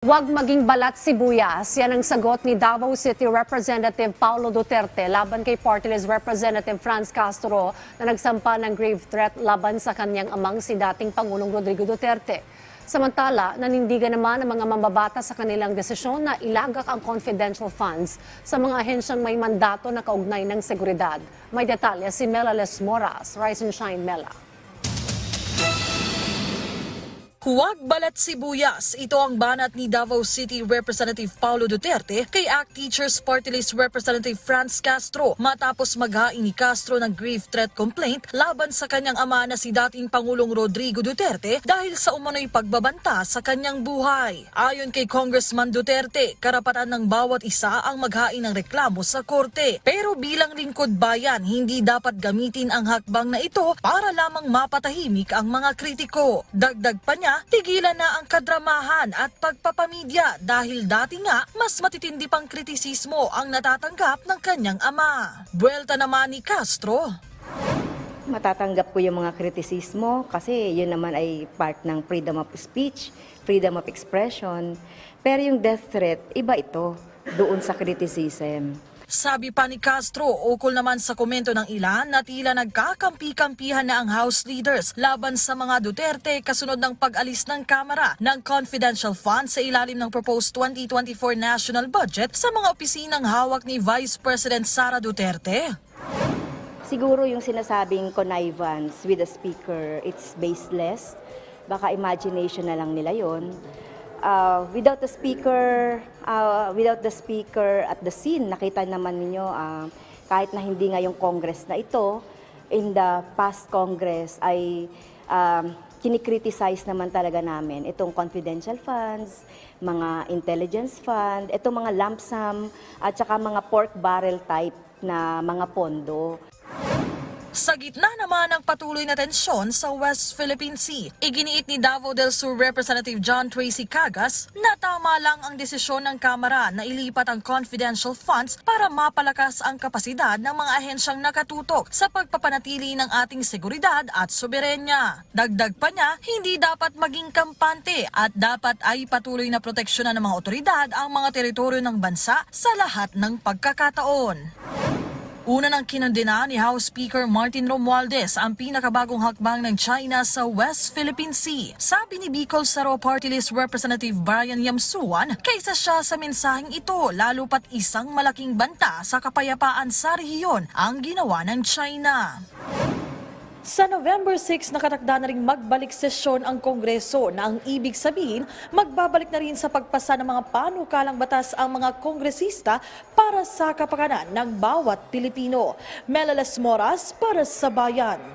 Huwag maging balat sibuyas. Yan ang sagot ni Davao City Representative Paulo Duterte laban kay Party List Representative Franz Castro na nagsampa ng grave threat laban sa kanyang amang si dating Pangulong Rodrigo Duterte. Samantala, nanindigan naman ang mga mambabata sa kanilang desisyon na ilagak ang confidential funds sa mga ahensyang may mandato na kaugnay ng seguridad. May detalye si Mela Les Moras. Rise and Shine, Mela. Huwag balat sibuyas. Ito ang banat ni Davao City Representative Paulo Duterte kay ACT Teachers Party List Representative Franz Castro matapos maghain ni Castro ng grief threat complaint laban sa kanyang ama na si dating Pangulong Rodrigo Duterte dahil sa umano'y pagbabanta sa kanyang buhay. Ayon kay Congressman Duterte, karapatan ng bawat isa ang maghain ng reklamo sa korte. Pero bilang lingkod bayan, hindi dapat gamitin ang hakbang na ito para lamang mapatahimik ang mga kritiko. Dagdag pa niya, tigilan na ang kadramahan at pagpapamidya dahil dati nga mas matitindi pang kritisismo ang natatanggap ng kanyang ama. Buelta naman ni Castro, Matatanggap ko yung mga kritisismo kasi yun naman ay part ng freedom of speech, freedom of expression. Pero yung death threat, iba ito doon sa criticism. Sabi pa ni Castro, ukol naman sa komento ng ilan na tila nagkakampi-kampihan na ang House leaders laban sa mga Duterte kasunod ng pag-alis ng Kamara ng confidential funds sa ilalim ng proposed 2024 national budget sa mga opisinang hawak ni Vice President Sara Duterte. Siguro yung sinasabing connivance with the speaker, it's baseless. Baka imagination na lang nila yon. Uh, without the speaker, uh, without the speaker at the scene, nakita naman ninyo, uh, kahit na hindi nga yung Congress na ito, in the past Congress ay um, kinikriticize naman talaga namin itong confidential funds, mga intelligence fund, itong mga lump sum, at saka mga pork barrel type na mga pondo. Sa gitna naman ng patuloy na tensyon sa West Philippine Sea, iginiit ni Davao del Sur Representative John Tracy Cagas na tama lang ang desisyon ng Kamara na ilipat ang confidential funds para mapalakas ang kapasidad ng mga ahensyang nakatutok sa pagpapanatili ng ating seguridad at soberenya. Dagdag pa niya, hindi dapat maging kampante at dapat ay patuloy na proteksyonan ng mga otoridad ang mga teritoryo ng bansa sa lahat ng pagkakataon. Una nang kinondena ni House Speaker Martin Romualdez ang pinakabagong hakbang ng China sa West Philippine Sea. Sabi ni Bicol Saro Party List Representative Brian Yamsuan, kaysa siya sa mensaheng ito, lalo pat isang malaking banta sa kapayapaan sa rehiyon ang ginawa ng China. Sa November 6, nakatakda na rin magbalik sesyon ang Kongreso na ang ibig sabihin, magbabalik na rin sa pagpasa ng mga panukalang batas ang mga kongresista para sa kapakanan ng bawat Pilipino. Melales Moras para sa Bayan.